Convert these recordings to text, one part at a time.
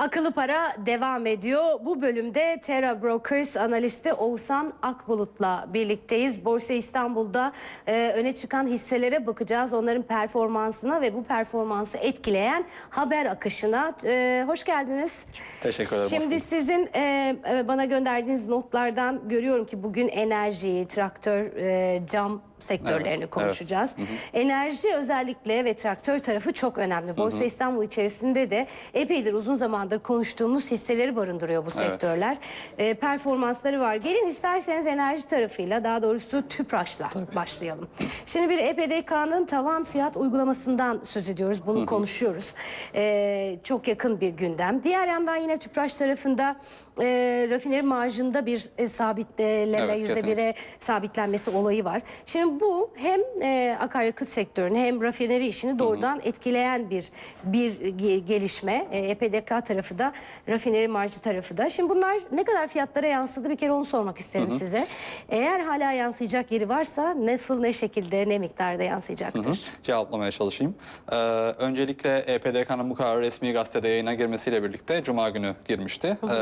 Akıllı para devam ediyor. Bu bölümde Terra Brokers analisti Oğuzhan Akbulut'la birlikteyiz. Borsa İstanbul'da e, öne çıkan hisselere bakacağız. Onların performansına ve bu performansı etkileyen haber akışına. E, hoş geldiniz. Teşekkür ederim, Şimdi bulduk. sizin e, e, bana gönderdiğiniz notlardan görüyorum ki bugün enerji, traktör, e, cam sektörlerini Evet, konuşacağız. Enerji özellikle ve traktör tarafı çok önemli. Borsa İstanbul içerisinde de epeydir uzun zamandır konuştuğumuz hisseleri barındırıyor bu Evet. sektörler. E, performansları var. Gelin isterseniz enerji tarafıyla daha doğrusu TÜPRAŞ'la başlayalım. Şimdi bir EPDK'nın tavan fiyat uygulamasından söz ediyoruz. Bunu konuşuyoruz. E, çok yakın bir gündem. Diğer yandan yine TÜPRAŞ tarafında e, rafineri marjında bir e, sabitleme Evet, yüzde bire sabitlenmesi olayı var. Şimdi bu hem e, akaryakıt sektörünü hem rafineri işini doğrudan etkileyen bir bir ge- gelişme. E, EPDK tarafı da rafineri marjı tarafı da. Şimdi bunlar ne kadar fiyatlara yansıdı bir kere onu sormak isterim size. Eğer hala yansıyacak yeri varsa nasıl ne şekilde ne miktarda yansıyacaktır? cevaplamaya çalışayım. Ee, öncelikle EPDK'nın bu kararı resmi gazetede yayına girmesiyle birlikte Cuma günü girmişti. Ee,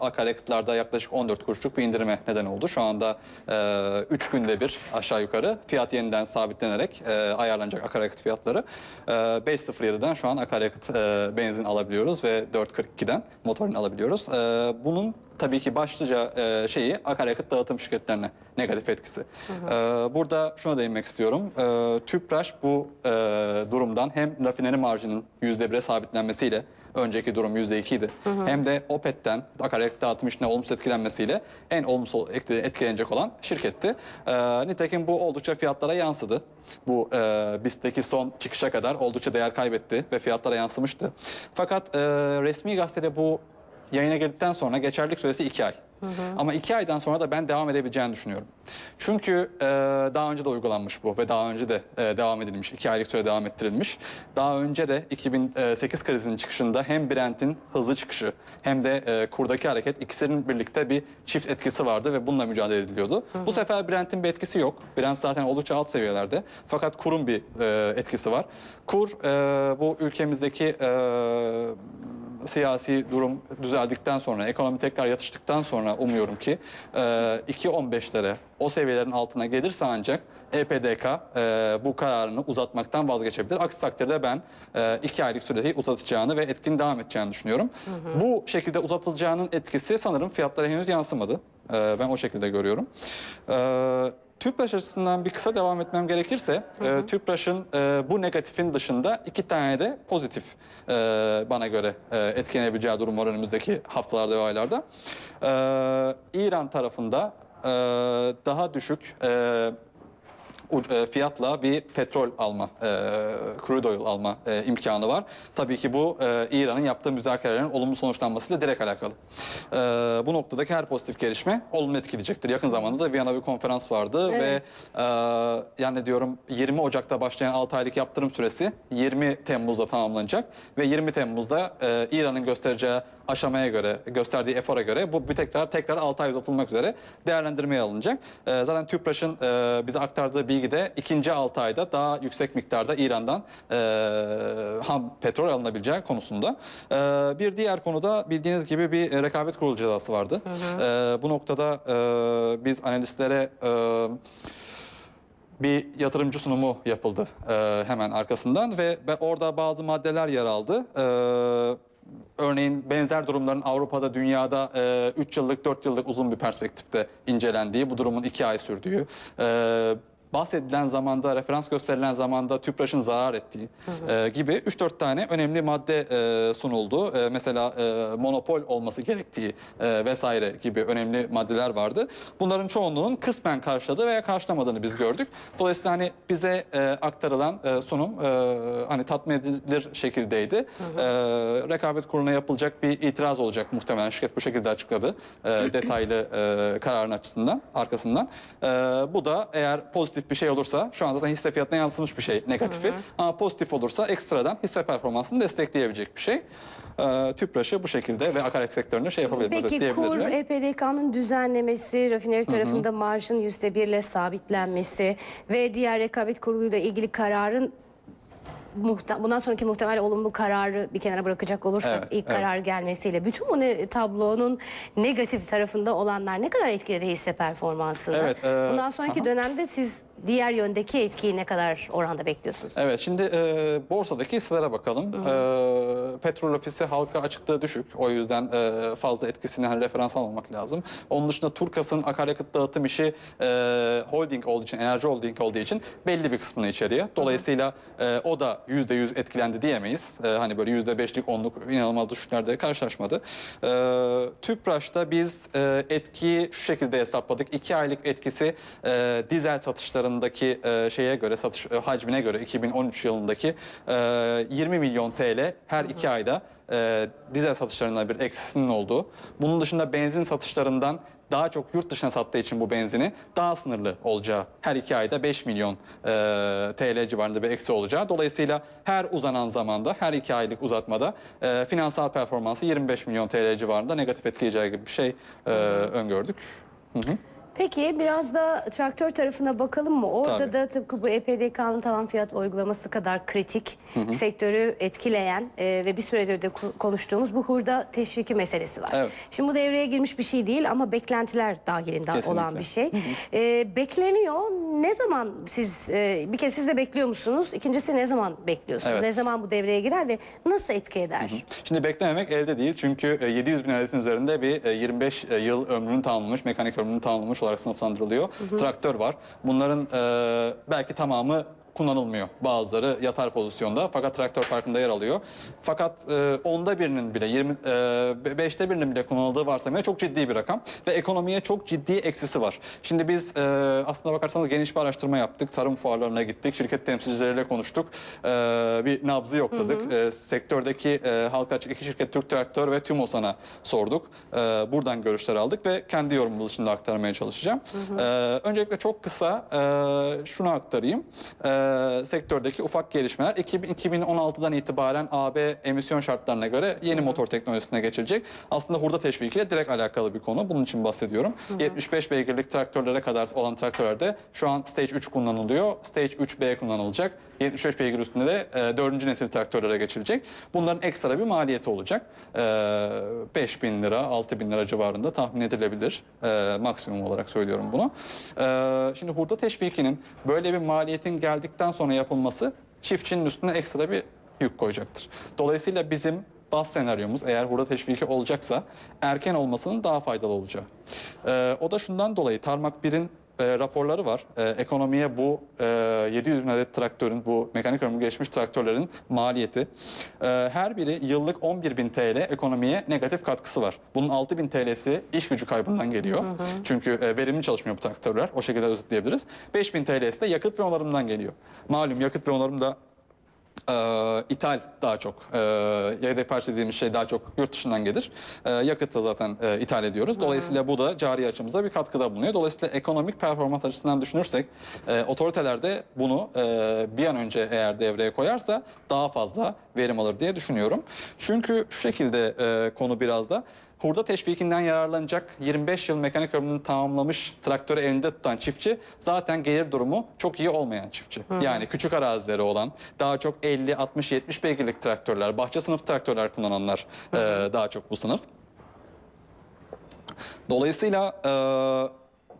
akaryakıtlarda yaklaşık 14 kuruşluk bir indirime neden oldu. Şu anda 3 günde bir aşağı yukarı fiyat yeniden sabitlenerek e, ayarlanacak akaryakıt fiyatları. E, 5.07'den şu an akaryakıt e, benzin alabiliyoruz ve 4.42'den motorin alabiliyoruz. E, bunun tabii ki başlıca e, şeyi akaryakıt dağıtım şirketlerine negatif etkisi. E, burada şuna değinmek istiyorum. E, TÜPRAŞ bu e, durumdan hem rafineri marjının %1'e sabitlenmesiyle önceki durum %2 idi. Hem de OPEC'ten akaryakıt dağıtım işine olumsuz etkilenmesiyle en olumsuz etki- etkilenecek olan şirketti. E, nitekim bu oldukça fiyatlara yansıdı. Bu e, BIST'teki son çıkışa kadar oldukça değer kaybetti ve fiyatlara yansımıştı. Fakat e, resmi gazetede bu yayına girdikten sonra geçerlilik süresi 2 ay. Ama 2 aydan sonra da ben devam edebileceğini düşünüyorum. Çünkü e, daha önce de uygulanmış bu ve daha önce de e, devam edilmiş. 2 aylık süre devam ettirilmiş. Daha önce de 2008 krizinin çıkışında hem Brent'in hızlı çıkışı hem de e, kurdaki hareket ikisinin birlikte bir çift etkisi vardı ve bununla mücadele ediliyordu. Bu sefer Brent'in bir etkisi yok. Brent zaten oldukça alt seviyelerde. Fakat kurun bir e, etkisi var. Kur e, bu ülkemizdeki e, siyasi durum düzeldikten sonra, ekonomi tekrar yatıştıktan sonra umuyorum ki e, 2.15'lere o seviyelerin altına gelirse ancak EPDK e, bu kararını uzatmaktan vazgeçebilir. Aksi takdirde ben 2 aylık süreyi uzatacağını ve etkin devam edeceğini düşünüyorum. Bu şekilde uzatılacağının etkisi sanırım fiyatlara henüz yansımadı. E, ben o şekilde görüyorum. E, TÜPRAŞ açısından bir kısa devam etmem gerekirse, e, TÜPRAŞ'ın e, bu negatifin dışında iki tane de pozitif e, bana göre e, etkilenebileceği durum var önümüzdeki haftalarda ve aylarda. E, İran tarafında e, daha düşük e, e, fiyatla bir petrol alma, e, crude oil alma e, imkanı var. Tabii ki bu e, İran'ın yaptığı müzakerelerin olumlu sonuçlanmasıyla direkt alakalı. E, bu noktadaki her pozitif gelişme olumlu etkileyecektir. Yakın zamanda da Viyana bir konferans vardı ve e, yani diyorum 20 Ocak'ta başlayan 6 aylık yaptırım süresi 20 Temmuz'da tamamlanacak ve 20 Temmuz'da e, İran'ın göstereceği aşamaya göre, gösterdiği efora göre bu bir tekrar tekrar 6 ay uzatılmak üzere değerlendirmeye alınacak. E, zaten TÜPRAŞ'ın e, bize aktardığı bilgide ikinci 6 ayda daha yüksek miktarda İran'dan e, ham petrol alınabileceği konusunda. E, bir diğer konuda bildiğiniz gibi bir rekabet kurulu cezası vardı. E, bu noktada e, biz analistlere e, bir yatırımcı sunumu yapıldı e, hemen arkasından ve, orada bazı maddeler yer aldı. E, örneğin benzer durumların Avrupa'da, dünyada 3 yıllık, 4 yıllık uzun bir perspektifte incelendiği, bu durumun 2 ay sürdüğü, e, bahsedilen zamanda, referans gösterilen zamanda TÜPRAŞ'ın zarar ettiği e, gibi 3-4 tane önemli madde e, sunuldu. E, mesela e, monopol olması gerektiği e, vesaire gibi önemli maddeler vardı. Bunların çoğunluğunun kısmen karşıladığı veya karşılamadığını biz gördük. Dolayısıyla hani bize e, aktarılan e, sunum e, hani tatmin edilir şekildeydi. E, rekabet kuruluna yapılacak bir itiraz olacak muhtemelen. Şirket bu şekilde açıkladı. E, detaylı e, kararın açısından, arkasından. E, bu da eğer pozitif bir şey olursa, şu anda da hisse fiyatına yansımış bir şey negatifi. Ama pozitif olursa ekstradan hisse performansını destekleyebilecek bir şey. E, TÜPRAŞ'ı bu şekilde ve akaryakıt sektörünü şey yapabilir, Peki kur. EPDK'nın düzenlemesi, rafineri tarafında marjın yüzde birle sabitlenmesi ve diğer rekabet kuruluyla ilgili kararın bundan sonraki muhtemel olumlu kararı bir kenara bırakacak olursak Evet, ilk evet. karar gelmesiyle bütün bu ne, tablonun negatif tarafında olanlar ne kadar etkiledi hisse performansını? Evet, e, bundan sonraki aha. dönemde siz diğer yöndeki etkiyi ne kadar oranda bekliyorsunuz? Evet şimdi e, borsadaki hisselere bakalım. E, petrol ofisi halka açıklığı düşük. O yüzden e, fazla etkisini hani referans almamak lazım. Onun dışında Turkas'ın akaryakıt dağıtım işi e, holding olduğu için, enerji holding olduğu için belli bir kısmını içeriyor. Dolayısıyla e, o da %100 etkilendi diyemeyiz. E, hani böyle %5'lik, 10'luk inanılmaz düşüşlerde karşılaşmadı. E, Tüpraş'ta biz e, etkiyi şu şekilde hesapladık. 2 aylık etkisi e, dizel satışlarındaki e, şeye göre, satış e, hacmine göre 2013 yılındaki e, 20 milyon TL her 2 ayda e, dizel satışlarında bir eksisinin olduğu. Bunun dışında benzin satışlarından daha çok yurt dışına sattığı için bu benzini daha sınırlı olacağı her iki ayda 5 milyon e, TL civarında bir eksi olacağı. Dolayısıyla her uzanan zamanda her iki aylık uzatmada e, finansal performansı 25 milyon TL civarında negatif etkileyeceği gibi bir şey e, öngördük. Hı hı. Peki biraz da traktör tarafına bakalım mı? Orada Tabii. da tıpkı bu E EPDK'nın tavan fiyat uygulaması kadar kritik, sektörü etkileyen e, ve bir süredir de konuştuğumuz bu hurda teşviki meselesi var. Evet. Şimdi bu devreye girmiş bir şey değil ama beklentiler dahilinde Kesinlikle. olan bir şey. E, bekleniyor. Ne zaman siz, e, bir kez siz de bekliyor musunuz? İkincisi ne zaman bekliyorsunuz? Evet. Ne zaman bu devreye girer ve nasıl etki eder? Şimdi beklememek elde değil çünkü e, 700 bin adetin üzerinde bir e, 25 yıl ömrünü tamamlamış, mekanik ömrünü tamamlamış olarak sınıflandırılıyor. Traktör var. Bunların e, belki tamamı kullanılmıyor. Bazıları yatar pozisyonda fakat traktör parkında yer alıyor. Fakat e, onda birinin bile 20 e, beşte birinin bile kullanıldığı varsayımda çok ciddi bir rakam ve ekonomiye çok ciddi eksisi var. Şimdi biz e, aslında bakarsanız geniş bir araştırma yaptık. Tarım fuarlarına gittik. Şirket temsilcileriyle konuştuk. E, bir nabzı yokladık. E, sektördeki e, halka açık iki şirket Türk Traktör ve TÜMOSAN'a sorduk. E, buradan görüşler aldık ve kendi yorumumuzu şimdi aktarmaya çalışacağım. E, öncelikle çok kısa e, şunu aktarayım. E, sektördeki ufak gelişmeler 2000 2016'dan itibaren AB emisyon şartlarına göre yeni motor teknolojisine geçilecek. Aslında hurda teşvikiyle direkt alakalı bir konu. Bunun için bahsediyorum. 75 beygirlik traktörlere kadar olan traktörlerde şu an Stage 3 kullanılıyor. Stage 3B kullanılacak. 75 beygir üstünde de e, 4. nesil traktörlere geçilecek. Bunların ekstra bir maliyeti olacak. E, 5 bin lira, 6 bin lira civarında tahmin edilebilir. E, maksimum olarak söylüyorum bunu. E, şimdi hurda teşvikinin böyle bir maliyetin geldikten sonra yapılması çiftçinin üstüne ekstra bir yük koyacaktır. Dolayısıyla bizim baz senaryomuz eğer hurda teşviki olacaksa erken olmasının daha faydalı olacağı. E, o da şundan dolayı Tarmak 1'in e, raporları var. E, ekonomiye bu e, 700 bin adet traktörün, bu mekanik ömrü geçmiş traktörlerin maliyeti. e, her biri yıllık 11 bin TL ekonomiye negatif katkısı var. Bunun 6 bin TL'si iş gücü kaybından geliyor. Çünkü e, verimli çalışmıyor bu traktörler. O şekilde özetleyebiliriz. 5 bin TL'si de yakıt ve onarımdan geliyor. Malum yakıt ve onarım da e, ithal daha çok. E, yedek parça dediğimiz şey daha çok yurt dışından gelir. E, yakıt da zaten e, ithal ediyoruz. Dolayısıyla bu da cari açımıza bir katkıda bulunuyor. Dolayısıyla ekonomik performans açısından düşünürsek e, otoriteler de bunu e, bir an önce eğer devreye koyarsa daha fazla verim alır diye düşünüyorum. Çünkü şu şekilde e, konu biraz da Hurda teşvikinden yararlanacak 25 yıl mekanik ömrünü tamamlamış traktörü elinde tutan çiftçi zaten gelir durumu çok iyi olmayan çiftçi. Yani küçük arazileri olan daha çok 50, 60, 70 beygirlik traktörler, bahçe sınıf traktörler kullananlar e, daha çok bu sınıf. Dolayısıyla e,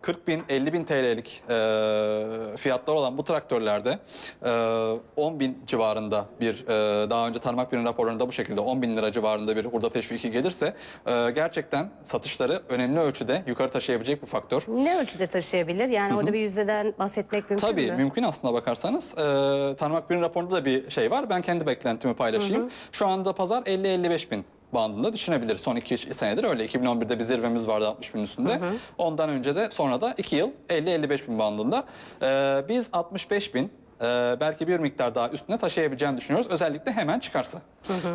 40 bin, 50 bin TL'lik e, fiyatlar olan bu traktörlerde e, 10 bin civarında bir, e, daha önce Tarmak Bir'in raporlarında bu şekilde 10 bin lira civarında bir hurda teşviki gelirse e, gerçekten satışları önemli ölçüde yukarı taşıyabilecek bir faktör. Ne ölçüde taşıyabilir? Yani orada bir yüzdeden bahsetmek mümkün Tabii mü? mümkün aslına bakarsanız. E, Tarmak Bir'in raporunda da bir şey var. Ben kendi beklentimi paylaşayım. Şu anda pazar 50-55 bin bandında düşünebilir. Son iki senedir öyle. 2011'de bir zirvemiz vardı 60 bin üstünde. Ondan önce de sonra da 2 yıl 50-55 bin bandında. E, biz 65 bin e, belki bir miktar daha üstüne taşıyabileceğini düşünüyoruz. Özellikle hemen çıkarsa.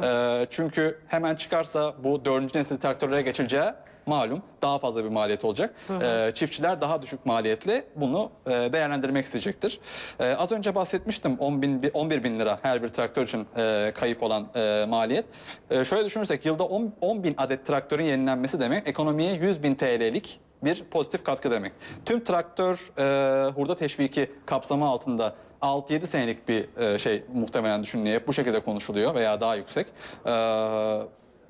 E, çünkü hemen çıkarsa bu dördüncü nesil traktörlere geçileceği malum daha fazla bir maliyet olacak. Ee, çiftçiler daha düşük maliyetle bunu e, değerlendirmek isteyecektir. Ee, az önce bahsetmiştim 10 bin, 11 bin lira her bir traktör için e, kayıp olan e, maliyet. E, şöyle düşünürsek yılda 10, 10 bin adet traktörün yenilenmesi demek ekonomiye 100 bin TL'lik bir pozitif katkı demek. Tüm traktör e, hurda teşviki kapsamı altında 6-7 senelik bir e, şey muhtemelen düşünülüyor. Bu şekilde konuşuluyor veya daha yüksek. E,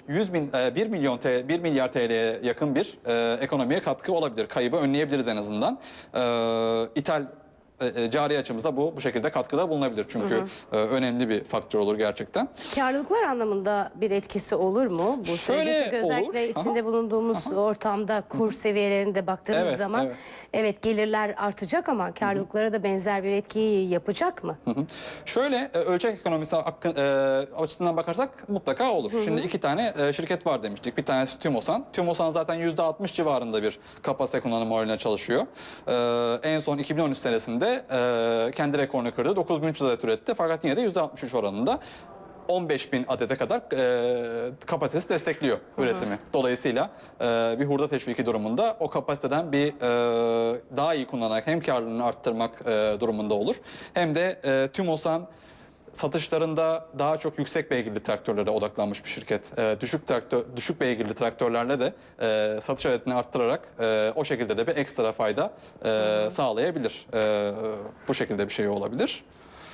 100 bin, e, 1 milyon TL, 1 milyar TL'ye yakın bir e, ekonomiye katkı olabilir. Kaybı önleyebiliriz en azından. E, ithal e, e, cari açımızda bu bu şekilde katkıda bulunabilir. Çünkü e, önemli bir faktör olur gerçekten. Karlılıklar anlamında bir etkisi olur mu bu Şöyle sürece? Çünkü özellikle olur. içinde Aha. bulunduğumuz ortamda kur seviyelerinde baktığımız Evet, zaman evet. evet. gelirler artacak ama karlılıklara da benzer bir etkiyi yapacak mı? Hı hı. Şöyle e, ölçek ekonomisi hakkı, e, açısından bakarsak mutlaka olur. Şimdi iki tane e, şirket var demiştik. Bir tanesi Tümosan. Tümosan zaten %60 civarında bir kapasite kullanım oranıyla çalışıyor. E, en son 2013 senesinde e, kendi rekorunu kırdı. 9300 adet üretti. Fakat yine de %63 oranında. 15 bin adete kadar e, kapasitesi destekliyor üretimi. Dolayısıyla e, bir hurda teşviki durumunda o kapasiteden bir e, daha iyi kullanarak hem karlılığını arttırmak e, durumunda olur. Hem de e, TÜMOSAN satışlarında daha çok yüksek beygirli traktörlere odaklanmış bir şirket. E, düşük traktör, düşük beygirli traktörlerle de e, satış adetini arttırarak e, o şekilde de bir ekstra fayda e, sağlayabilir. E, bu şekilde bir şey olabilir.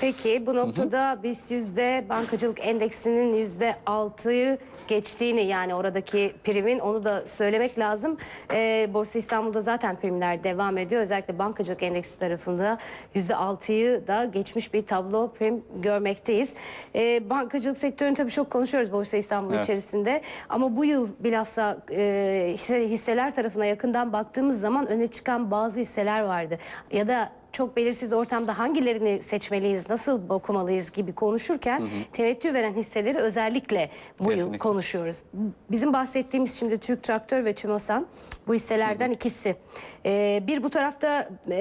Peki bu noktada BIST yüzde bankacılık endeksinin yüzde altıyı geçtiğini yani oradaki primin onu da söylemek lazım. Ee, Borsa İstanbul'da zaten primler devam ediyor. Özellikle bankacılık endeksi tarafında yüzde altıyı da geçmiş bir tablo prim görmekteyiz. Ee, bankacılık sektörünü tabii çok konuşuyoruz Borsa İstanbul Evet. içerisinde. Ama bu yıl bilhassa e, hisse- hisseler tarafına yakından baktığımız zaman öne çıkan bazı hisseler vardı. Ya da çok belirsiz ortamda hangilerini seçmeliyiz, nasıl okumalıyız gibi konuşurken tevettü veren hisseleri özellikle bu yıl Kesinlikle. konuşuyoruz. Bizim bahsettiğimiz şimdi Türk Traktör ve Tümosan bu hisselerden ikisi. Ee, bir bu tarafta e,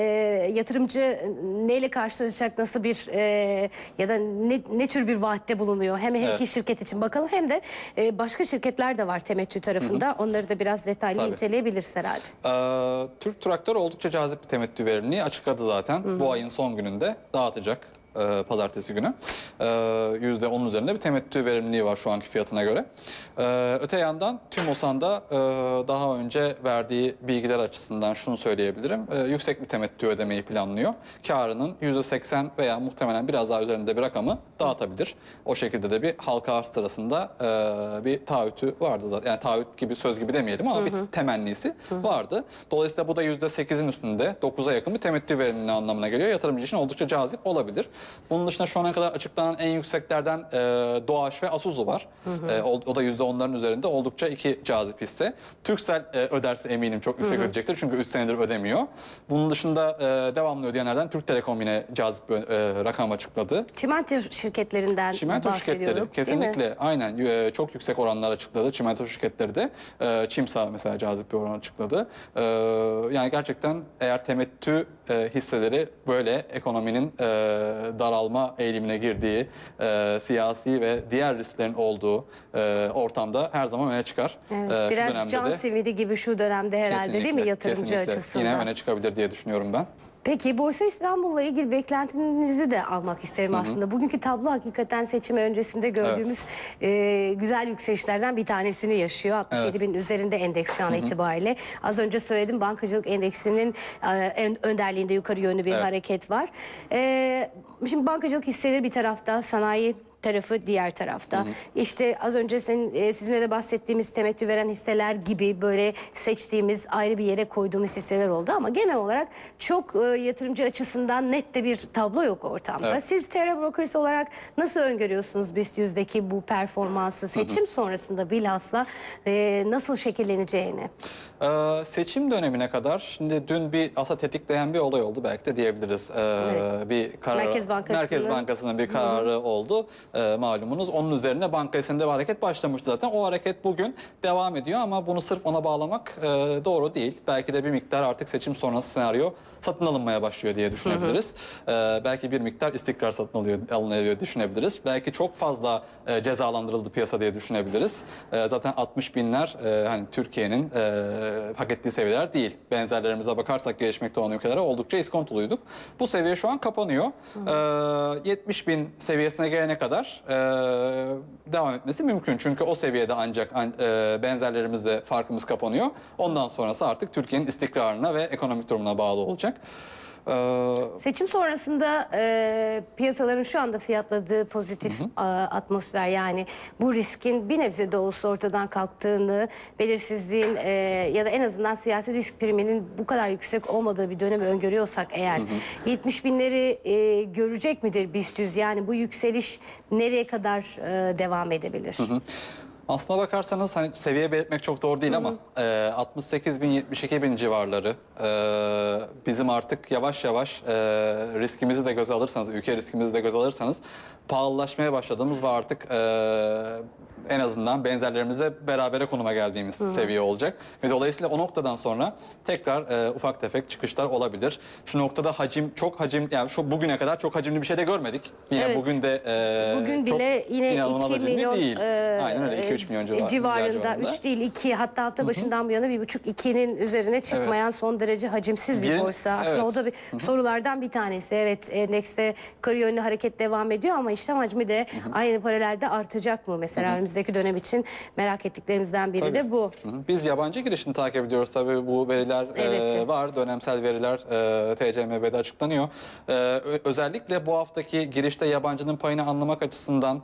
yatırımcı neyle karşılaşacak, nasıl bir e, ya da ne, ne tür bir vaatte bulunuyor? Hem her iki Evet. şirket için bakalım hem de e, başka şirketler de var temettü tarafında. Onları da biraz detaylı Tabii. inceleyebiliriz herhalde. Ee, Türk Traktör oldukça cazip bir temettü verimliliği açıkladı zaten. Bu ayın son gününde dağıtacak e, pazartesi günü. Ee, %10'un üzerinde bir temettü verimliliği var şu anki fiyatına göre. Ee, öte yandan TÜMOSAN'da e, daha önce verdiği bilgiler açısından şunu söyleyebilirim. Ee, yüksek bir temettü ödemeyi planlıyor. Karının %80 veya muhtemelen biraz daha üzerinde bir rakamı dağıtabilir. O şekilde de bir halka arz sırasında e, bir taahhütü vardı zaten. Yani taahhüt gibi söz gibi demeyelim ama bir temennisi vardı. Dolayısıyla bu da %8'in üstünde 9'a yakın bir temettü verimliliği anlamına geliyor. Yatırımcı için oldukça cazip olabilir. Bunun dışında şu ana kadar açıklanan en yükseklerden e, Doğaş ve Asuzu var. E, o, o da %10'ların üzerinde oldukça iki cazip hisse. Türksel e, öderse eminim çok yüksek ödeyecektir çünkü 3 senedir ödemiyor. Bunun dışında e, devamlı ödeyenlerden Türk Telekom yine cazip bir e, rakam açıkladı. Çimento şirketlerinden Çimento şirketleri kesinlikle aynen e, çok yüksek oranlar açıkladı. Çimento şirketleri de e, Çimsa mesela cazip bir oran açıkladı. E, yani gerçekten eğer temettü e, hisseleri böyle ekonominin e, daralma eğilimine girdiği, e, siyasi ve diğer risklerin olduğu e, ortamda her zaman öne çıkar. Evet, E, şu biraz dönemde can de simidi gibi şu dönemde herhalde değil mi kesinlikle, yatırımcı kesinlikle açısından? Yine öne çıkabilir diye düşünüyorum ben. Peki Borsa İstanbul'la ilgili beklentinizi de almak isterim aslında. Bugünkü tablo hakikaten seçimi öncesinde gördüğümüz e, güzel yükselişlerden bir tanesini yaşıyor. 67 Evet. bin üzerinde endeks şu an itibariyle. Az önce söyledim bankacılık endeksinin e, ön- önderliğinde yukarı yönlü bir Evet. hareket var. E, şimdi bankacılık hisseleri bir tarafta, sanayi tarafı diğer tarafta. İşte az önce senin, e, sizinle de bahsettiğimiz temettü veren hisseler gibi böyle seçtiğimiz ayrı bir yere koyduğumuz hisseler oldu ama genel olarak çok e, yatırımcı açısından net de bir tablo yok ortamda. Evet. Siz Terra Brokers olarak nasıl öngörüyorsunuz BIST 100'deki bu performansı seçim sonrasında bilhassa e, nasıl şekilleneceğini? Ee, seçim dönemine kadar şimdi dün bir asa tetikleyen bir olay oldu belki de diyebiliriz. Ee, Evet. Bir karar Merkez Bankası'nın- Merkez Bankası'nın bir kararı oldu Ee, malumunuz. Onun üzerine banka esinde bir hareket başlamıştı zaten. O hareket bugün devam ediyor ama bunu sırf ona bağlamak e, doğru değil. Belki de bir miktar artık seçim sonrası senaryo satın alınmaya başlıyor diye düşünebiliriz. Ee, belki bir miktar istikrar satın alıyor, alınıyor düşünebiliriz. Belki çok fazla e, cezalandırıldı piyasa diye düşünebiliriz. E, zaten 60 binler e, hani Türkiye'nin e, hak ettiği seviyeler değil. Benzerlerimize bakarsak gelişmekte olan ülkelere oldukça iskontoluyduk. Bu seviye şu an kapanıyor. E, 70 bin seviyesine gelene kadar e, devam etmesi mümkün. Çünkü o seviyede ancak an- e, benzerlerimizle farkımız kapanıyor. Ondan sonrası artık Türkiye'nin istikrarına ve ekonomik durumuna bağlı olacak. Ee, Seçim sonrasında e, piyasaların şu anda fiyatladığı pozitif a, atmosfer yani bu riskin bir nebze de olsa ortadan kalktığını, belirsizliğin e, ya da en azından siyasi risk priminin bu kadar yüksek olmadığı bir dönemi öngörüyorsak eğer 70 binleri e, görecek midir BIST 100? Yani bu yükseliş nereye kadar e, devam edebilir? Aslına bakarsanız hani seviye belirtmek çok doğru değil ama e, 68 bin 72 bin civarları e, bizim artık yavaş yavaş e, riskimizi de göze alırsanız, ülke riskimizi de göze alırsanız pahalılaşmaya başladığımız ve artık e, en azından benzerlerimizle berabere konuma geldiğimiz seviye olacak. Ve dolayısıyla o noktadan sonra tekrar e, ufak tefek çıkışlar olabilir. Şu noktada hacim çok hacim yani şu bugüne kadar çok hacimli bir şey de görmedik. Yine Evet. bugün de e, Bugün çok bile yine inanılmaz 2 hacimli milyon değil. e, Aynen öyle 2-3 milyon civar- civarında, civarında. 3 değil 2 hatta hafta başından bu yana 1,5-2'nin üzerine çıkmayan son derece hacimsiz bir Birin- borsa. Aslında evet. o da bir sorulardan bir tanesi. Evet endekste yukarı yönlü hareket devam ediyor ama işlem hacmi de aynı paralelde artacak mı? Mesela önümüzdeki dönem için merak ettiklerimizden biri de bu. Hı hı. Biz yabancı girişini takip ediyoruz tabii bu veriler e, var. Dönemsel veriler e, TCMB'de açıklanıyor. E, ö- özellikle bu haftaki girişte yabancının payını anlamak açısından